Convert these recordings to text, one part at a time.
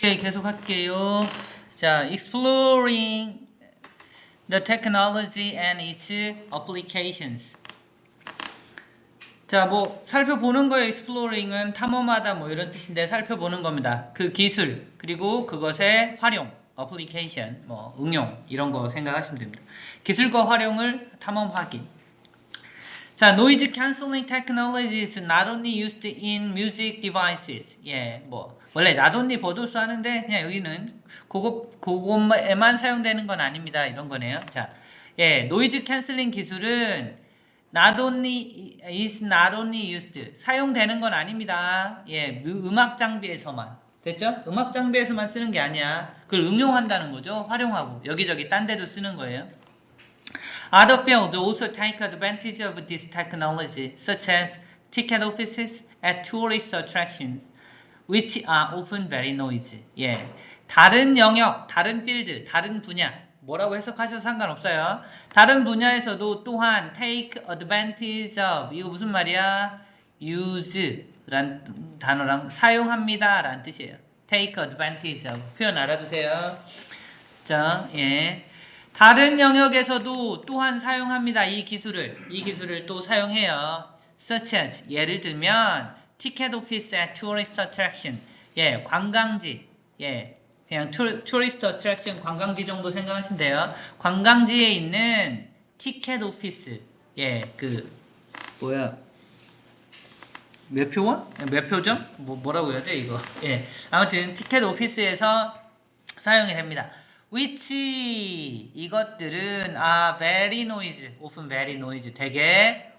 오케이, 계속 할게요. 자, exploring the technology and its applications. 자, 뭐 살펴보는 거예요. exploring은 탐험하다 뭐 이런 뜻인데 살펴보는 겁니다. 그 기술 그리고 그것의 활용, application, 뭐 응용 이런 거 생각하시면 됩니다. 기술과 활용을 탐험하기. 자, noise cancelling technology is not only used in music devices. 예, 뭐 원래 not only 버도스 하는데 그냥 여기는 그거 그것에만 사용되는 건 아닙니다. 이런 거네요. 자, 예, 노이즈 캔슬링 기술은 not only is not only used 사용되는 건 아닙니다. 예, 음악 장비에서만 됐죠? 음악 장비에서만 쓰는 게 아니야. 그걸 응용한다는 거죠. 활용하고 여기저기 딴 데도 쓰는 거예요. Other fields also take advantage of this technology, such as ticket offices at tourist attractions, which are often very noisy. 예, 다른 영역, 다른 필드, 다른 분야 뭐라고 해석하셔도 상관없어요. 다른 분야에서도 또한 take advantage of 이거 무슨 말이야? use란 단어랑 사용합니다 라는 뜻이에요. take advantage of 표현 알아두세요. 자, 예. 다른 영역에서도 또한 사용합니다. 이 기술을 이 기술을 또 사용해요. such as 예를 들면 ticket office at tourist attraction 예 관광지 예 그냥 투, tourist attraction 관광지 정도 생각하시면 돼요. 관광지에 있는 티켓 오피스 예 그 뭐야 매표원 매표점 뭐 뭐라고 해야 돼 이거 예 아무튼 티켓 오피스에서 사용이 됩니다. Which 이것들은 아 very noise, often very noise 되게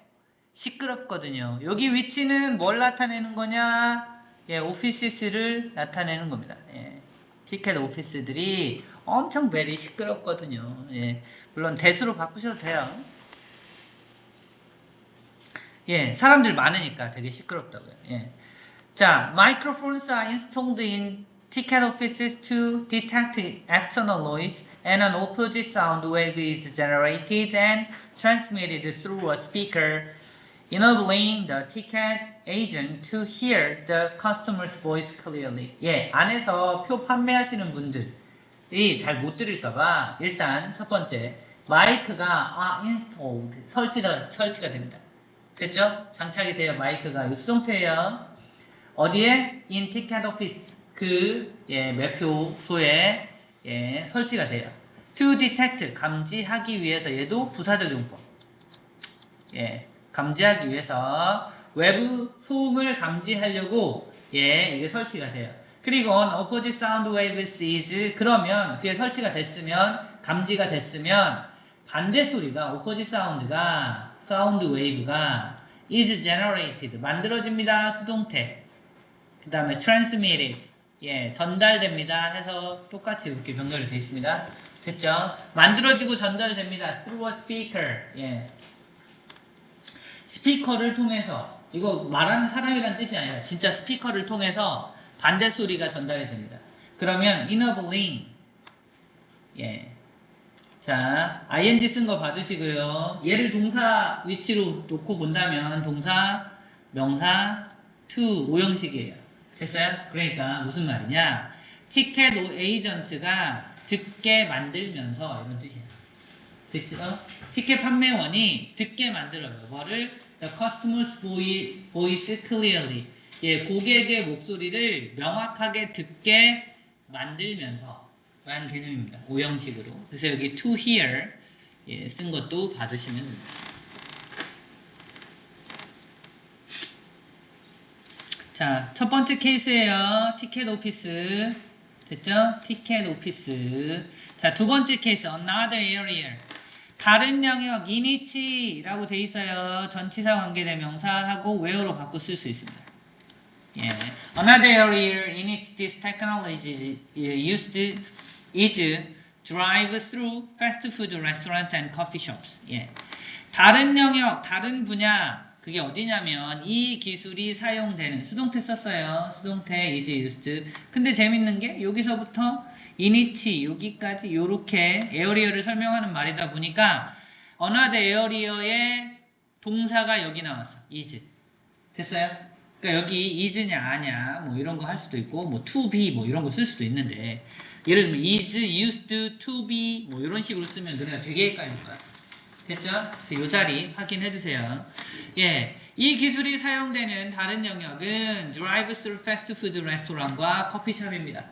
시끄럽거든요. 여기 which는 뭘 나타내는 거냐? 예, 오피스를 나타내는 겁니다. 예, 티켓 오피스들이 엄청 very 시끄럽거든요. 예, 물론 대수로 바꾸셔도 돼요. 예, 사람들 많으니까 되게 시끄럽다고요. 예. 자, microphones are ticket offices to detect external noise and an opposite sound wave is generated and transmitted through a speaker, enabling the ticket agent to hear the customer's voice clearly. 예, 안에서 표 판매하시는 분들이 잘 못 들을까봐 일단 첫 번째 마이크가 아 installed 설치가 설치가 됩니다. 됐죠? 장착이 돼요 마이크가 이 수동태예요. 어디에? in ticket office 그 예, 매표소에 예, 설치가 돼요. to detect 감지하기 위해서 얘도 부사적 용법. 예, 감지하기 위해서 외부 소음을 감지하려고 예, 이게 설치가 돼요. 그리고 on opposite sound waves is 그러면 그게 설치가 됐으면 감지가 됐으면 반대 소리가 opposite sound가 sound wave가 is generated 만들어집니다. 수동태. 그 다음에 transmitted 예, 전달됩니다. 해서 똑같이 이렇게 병렬이 되어 있습니다. 됐죠? 만들어지고 전달됩니다. through a speaker. 예. 스피커를 통해서 이거 말하는 사람이란 뜻이 아니라 진짜 스피커를 통해서 반대 소리가 전달이 됩니다. 그러면 enabling 예. 자, ing 쓴 거 받으시고요. 얘를 동사 위치로 놓고 본다면 동사, 명사, to 오형식이에요. 됐어요? 그러니까 무슨 말이냐? 티켓 에이전트가 듣게 만들면서 이런 뜻이에요. 됐죠? 티켓 판매원이 듣게 만들어요. 뭐를? The customer's voice clearly. 예, 고객의 목소리를 명확하게 듣게 만들면서 라는 개념입니다. 오형식으로. 그래서 여기 to hear 예, 쓴 것도 받으시면 됩니다. 자, 첫 번째 케이스예요. 티켓 오피스. 됐죠? 티켓 오피스. 자, 두 번째 케이스. Another area. 다른 영역, init라고 돼 있어요. 전치사 관계대명사하고 where로 바꿔 쓸 수 있습니다. 예. Another area in which this technology is used is drive through fast food restaurant and coffee shops. 예. 다른 영역, 다른 분야, 그게 어디냐면 이 기술이 사용되는 수동태 썼어요. 수동태 is used. 근데 재밌는 게 여기서부터 init 여기까지 요렇게 에어리어를 설명하는 말이다 보니까 어나드 에어리어의 동사가 여기 나왔어. is. 됐어요? 그러니까 여기 is냐 아냐 뭐 이런 거 할 수도 있고 뭐 to be 뭐 이런 거 쓸 수도 있는데 예를 들면 is used to be 뭐 이런 식으로 쓰면 너네가 되게 헷갈릴 거야. 됐죠? 그래서 이 자리 확인해 주세요. 예, 이 기술이 사용되는 다른 영역은 drive-thru 패스트푸드 레스토랑과 커피숍입니다.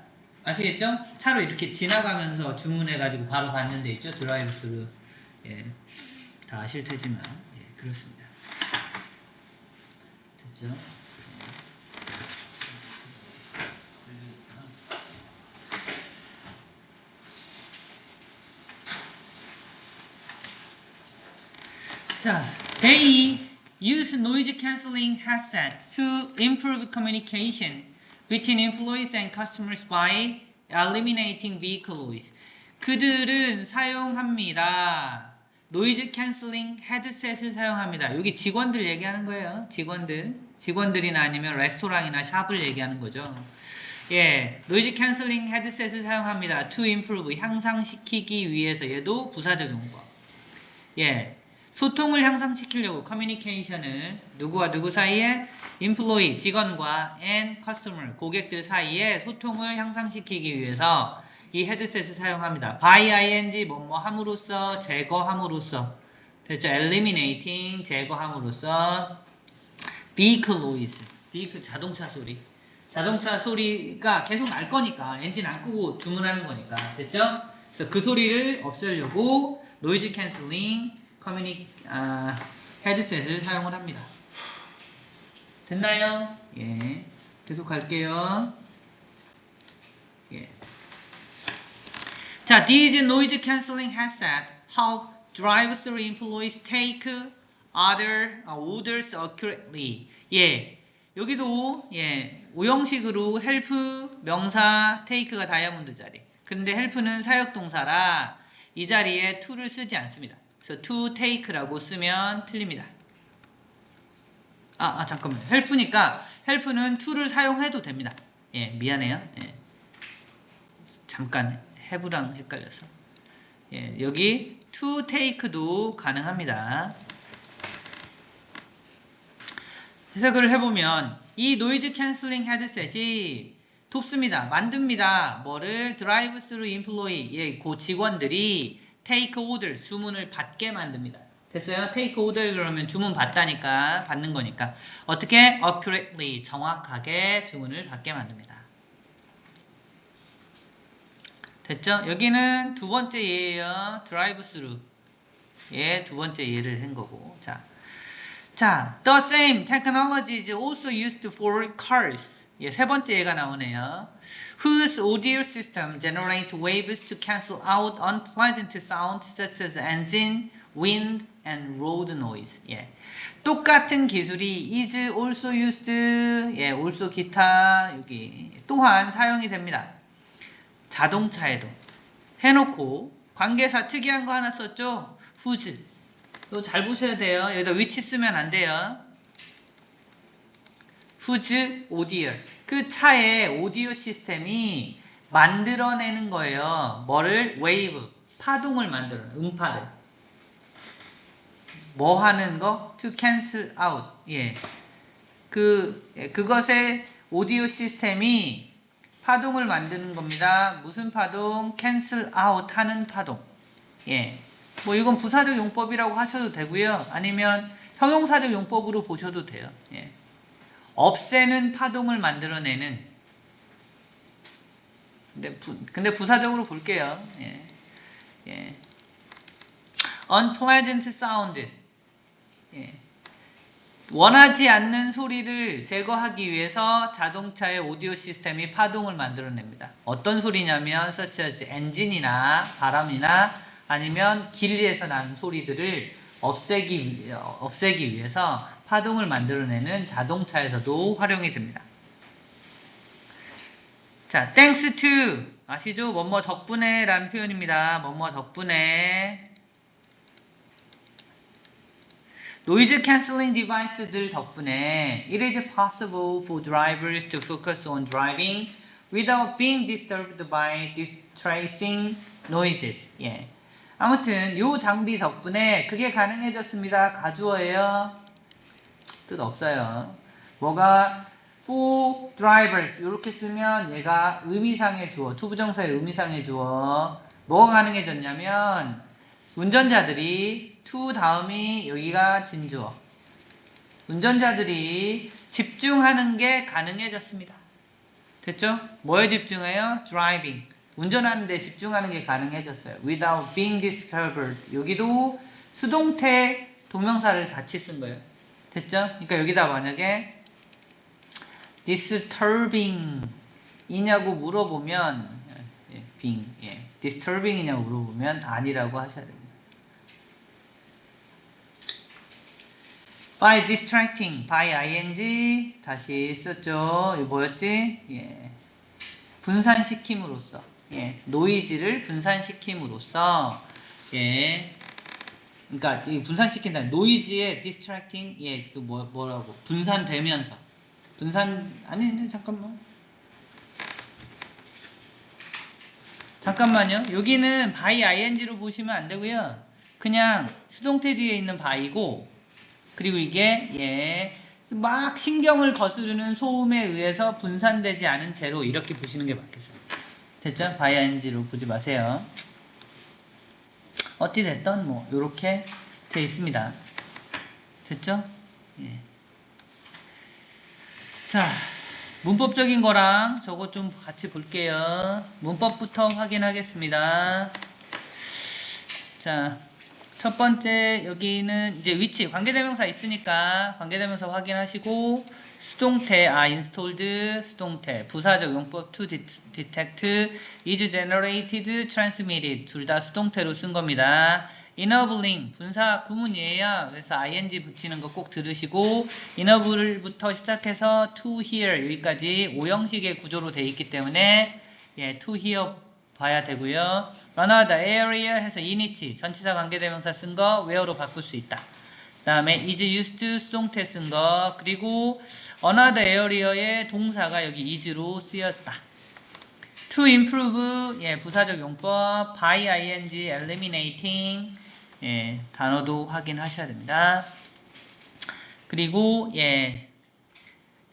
아시겠죠? 차로 이렇게 지나가면서 주문해가지고 바로 받는 데 있죠? 드라이브스루. 예, 다 아실 테지만 예, 그렇습니다. 됐죠? 자, they use noise cancelling headset to improve communication between employees and customers by eliminating vehicle noise. 그들은 사용합니다. 노이즈 캔슬링 헤드셋을 사용합니다. 여기 직원들 얘기하는 거예요. 직원들. 직원들이나 아니면 레스토랑이나 샵을 얘기하는 거죠. 예, 노이즈 캔슬링 헤드셋을 사용합니다. to improve 향상시키기 위해서 얘도 부사적 용법. 예, 소통을 향상시키려고 커뮤니케이션을 누구와 누구 사이에 employee 직원과 and customer 고객들 사이에 소통을 향상시키기 위해서 이 헤드셋을 사용합니다. by ing 뭐뭐 함으로써 제거함으로써 됐죠? eliminating 제거함으로써 vehicle noise vehicle 자동차 소리 자동차 소리가 계속 날 거니까 엔진 안 끄고 주문하는 거니까 됐죠? 그래서 그 소리를 없애려고 노이즈 캔슬링 커뮤니 아, 헤드셋을 사용을 합니다. 됐나요? 예. 계속 갈게요. 예. 자, these noise cancelling headset help drive-through employees take other uh, orders accurately. 예. 여기도 예, 오형식으로 help 명사 take가 다이아몬드 자리. 근데 help는 사역 동사라 이 자리에 to를 쓰지 않습니다. 그래서 to take라고 쓰면 틀립니다. 아, 아 잠깐만. help니까 help는 to를 사용해도 됩니다. 예, 미안해요. 예. 잠깐 have랑 헷갈려서. 예, 여기 to take도 가능합니다. 해석을 해보면 이 노이즈 캔슬링 헤드셋이 돕습니다. 만듭니다. 뭐를 드라이브 스루 인플로이 예, 그 직원들이 테이크 오더 주문을 받게 만듭니다. 됐어요? 테이크 오더 그러면 주문 받다니까 받는 거니까 어떻게 accurately 정확하게 주문을 받게 만듭니다. 됐죠? 여기는 두 번째 예예요. 드라이브 스루 예, 두 번째 예를 한 거고. 자. 자, the same technology is also used for cars. 예, 세 번째 예가 나오네요. Whose audio system generate waves to cancel out unpleasant sound such as engine, wind, and road noise. 예. 똑같은 기술이 is also used, 예, also 기타, 여기, 또한 사용이 됩니다. 자동차에도. 해놓고, 관계사 특이한 거 하나 썼죠? whose. 이거 잘 보셔야 돼요. 여기다 위치 쓰면 안 돼요. 후즈 오디오. 그 차의 오디오 시스템이 만들어내는 거예요. 뭐를? 웨이브. 파동을 만들어. 음파를. 뭐 하는 거? To cancel out. 예. 그, 예, 그것의 오디오 시스템이 파동을 만드는 겁니다. 무슨 파동? cancel out 하는 파동. 예. 뭐 이건 부사적 용법이라고 하셔도 되고요. 아니면 형용사적 용법으로 보셔도 돼요. 예. 없애는 파동을 만들어내는 근데, 부, 근데 부사적으로 볼게요. 예. 예. unpleasant sound 예. 원하지 않는 소리를 제거하기 위해서 자동차의 오디오 시스템이 파동을 만들어냅니다. 어떤 소리냐면 such as 엔진이나 바람이나 아니면 길에서 나는 소리들을 없애기, 없애기 위해서 파동을 만들어내는 자동차에서도 활용이 됩니다. 자, thanks to 아시죠? 뭐뭐 덕분에 라는 표현입니다. 뭐뭐 덕분에 노이즈 캔슬링 디바이스들 덕분에 it is possible for drivers to focus on driving without being disturbed by distressing noises. 예. 아무튼 요 장비 덕분에 그게 가능해졌습니다. 가주어예요. 뜻 없어요. 뭐가 for drivers 이렇게 쓰면 얘가 의미상의 주어 투부정사의 의미상의 주어 뭐가 가능해졌냐면 운전자들이 to 다음이 여기가 진주어 운전자들이 집중하는 게 가능해졌습니다. 됐죠? 뭐에 집중해요? driving. 운전하는 데 집중하는 게 가능해졌어요. without being disturbed. 여기도 수동태 동명사를 같이 쓴 거예요. 됐죠? 그러니까 여기다 만약에 disturbing 이냐고 물어보면 예, being, 예, disturbing 이냐고 물어보면 아니라고 하셔야 됩니다. by distracting, by ing 다시 썼죠. 이거 뭐였지? 예. 분산시킴으로써, 예. 노이즈를 분산시킴으로써, 예. 그러니까 이 분산시킨다. 노이즈의 distracting, 예, 그 뭐, 뭐라고? 분산되면서. 분산, 아니, 잠깐만. 잠깐만요. 여기는 by ing로 보시면 안 되고요. 그냥 수동태 뒤에 있는 by고, 그리고 이게 예, 막 신경을 거스르는 소음에 의해서 분산되지 않은 채로 이렇게 보시는 게 맞겠어요. 됐죠? 바이아인지로 보지 마세요. 어찌 됐던 뭐 이렇게 돼 있습니다. 됐죠? 예. 자, 문법적인 거랑 저거 좀 같이 볼게요. 문법부터 확인하겠습니다. 자, 첫 번째 여기는 이제 위치 관계대명사 있으니까 관계대명사 확인하시고 수동태 아 installed 수동태 부사적 용법 to detect is generated transmitted 둘 다 수동태로 쓴 겁니다. enabling 분사 구문이에요. 그래서 ing 붙이는 거 꼭 들으시고 enable부터 시작해서 to here 여기까지 오형식의 구조로 돼 있기 때문에 예, to here 봐야 되고요. another area 해서 init 전치사 관계대명사 쓴 거 where로 바꿀 수 있다. 다음에 is used to 수동태 쓴 거 그리고 another area의 동사가 여기 is로 쓰였다. to improve 예, 부사적 용법 by ing eliminating 예, 단어도 확인하셔야 됩니다. 그리고 예,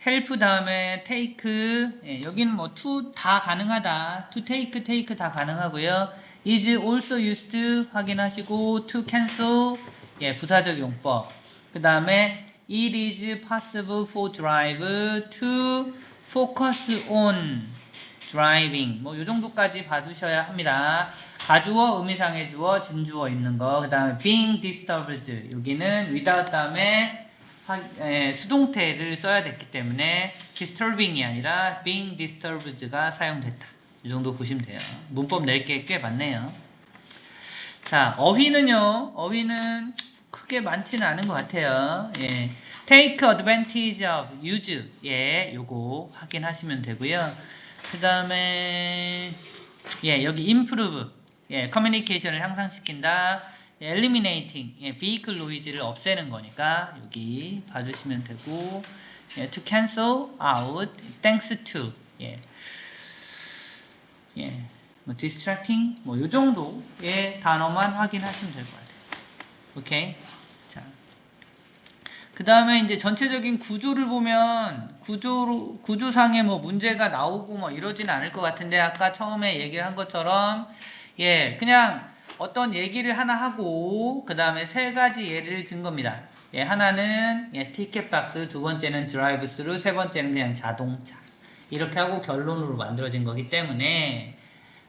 헬프 다음에 take 예, 여기는 뭐 to 다 가능하다 to take take 다 가능하고요 is also used 확인하시고 to cancel 예, 부사적 용법 그 다음에 it is possible for drive to focus on driving 뭐 요 정도까지 봐두셔야 합니다 가주어 의미상의 주어 진주어 있는 거 그 다음에 being disturbed 여기는 without 다음에 하, 에, 수동태를 써야 됐기 때문에 disturbing이 아니라 being disturbed가 사용됐다. 이 정도 보시면 돼요. 문법 낼 게 꽤 많네요. 자, 어휘는요. 어휘는 크게 많지는 않은 것 같아요. 예. take advantage of, use. 예, 요거 확인하시면 되고요. 그 다음에 예, 여기 improve. 예, 커뮤니케이션을 향상시킨다. eliminating 예, vehicle noise를 없애는 거니까 여기 봐주시면 되고 예, to cancel out thanks to 예, 예, 뭐 distracting 뭐 요 정도의 단어만 확인하시면 될것 같아요. 오케이 자. 그 다음에 이제 전체적인 구조를 보면 구조 구조상에 뭐 문제가 나오고 뭐 이러진 않을 것 같은데 아까 처음에 얘기를 한 것처럼 예 그냥 어떤 얘기를 하나 하고 그 다음에 세 가지 예를 든 겁니다. 예, 하나는 예, 티켓 박스, 두 번째는 드라이브 스루, 세 번째는 그냥 자동차. 이렇게 하고 결론으로 만들어진 거기 때문에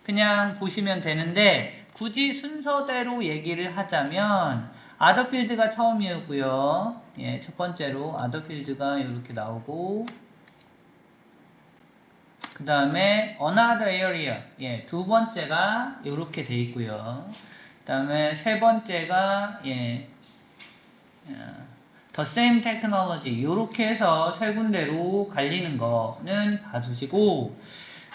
그냥 보시면 되는데 굳이 순서대로 얘기를 하자면 아더필드가 처음이었고요. 예, 첫 번째로 아더필드가 이렇게 나오고 그 다음에 another area 예, 두 번째가 이렇게 돼 있고요. 그 다음에 세 번째가 예, 어, the same technology 이렇게 해서 세 군데로 갈리는 거는 봐주시고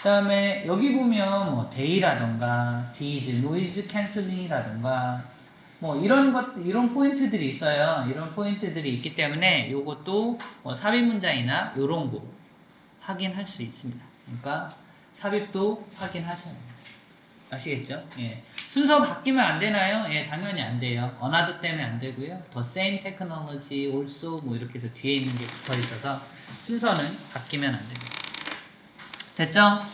그 다음에 여기 보면 뭐 day라던가 these, noise cancelling이라던가 뭐 이런 것 이런 포인트들이 있어요. 이런 포인트들이 있기 때문에 이것도 뭐 삽입 문장이나 이런 거 확인할 수 있습니다. 그러니까 삽입도 확인하셔야 됩니다. 아시겠죠? 예. 순서 바뀌면 안 되나요? 예, 당연히 안 돼요. 어나드 때문에 안 되고요. 더 same technology, 뭐 이렇게 해서 뒤에 있는 게 붙어 있어서 순서는 바뀌면 안 됩니다. 됐죠?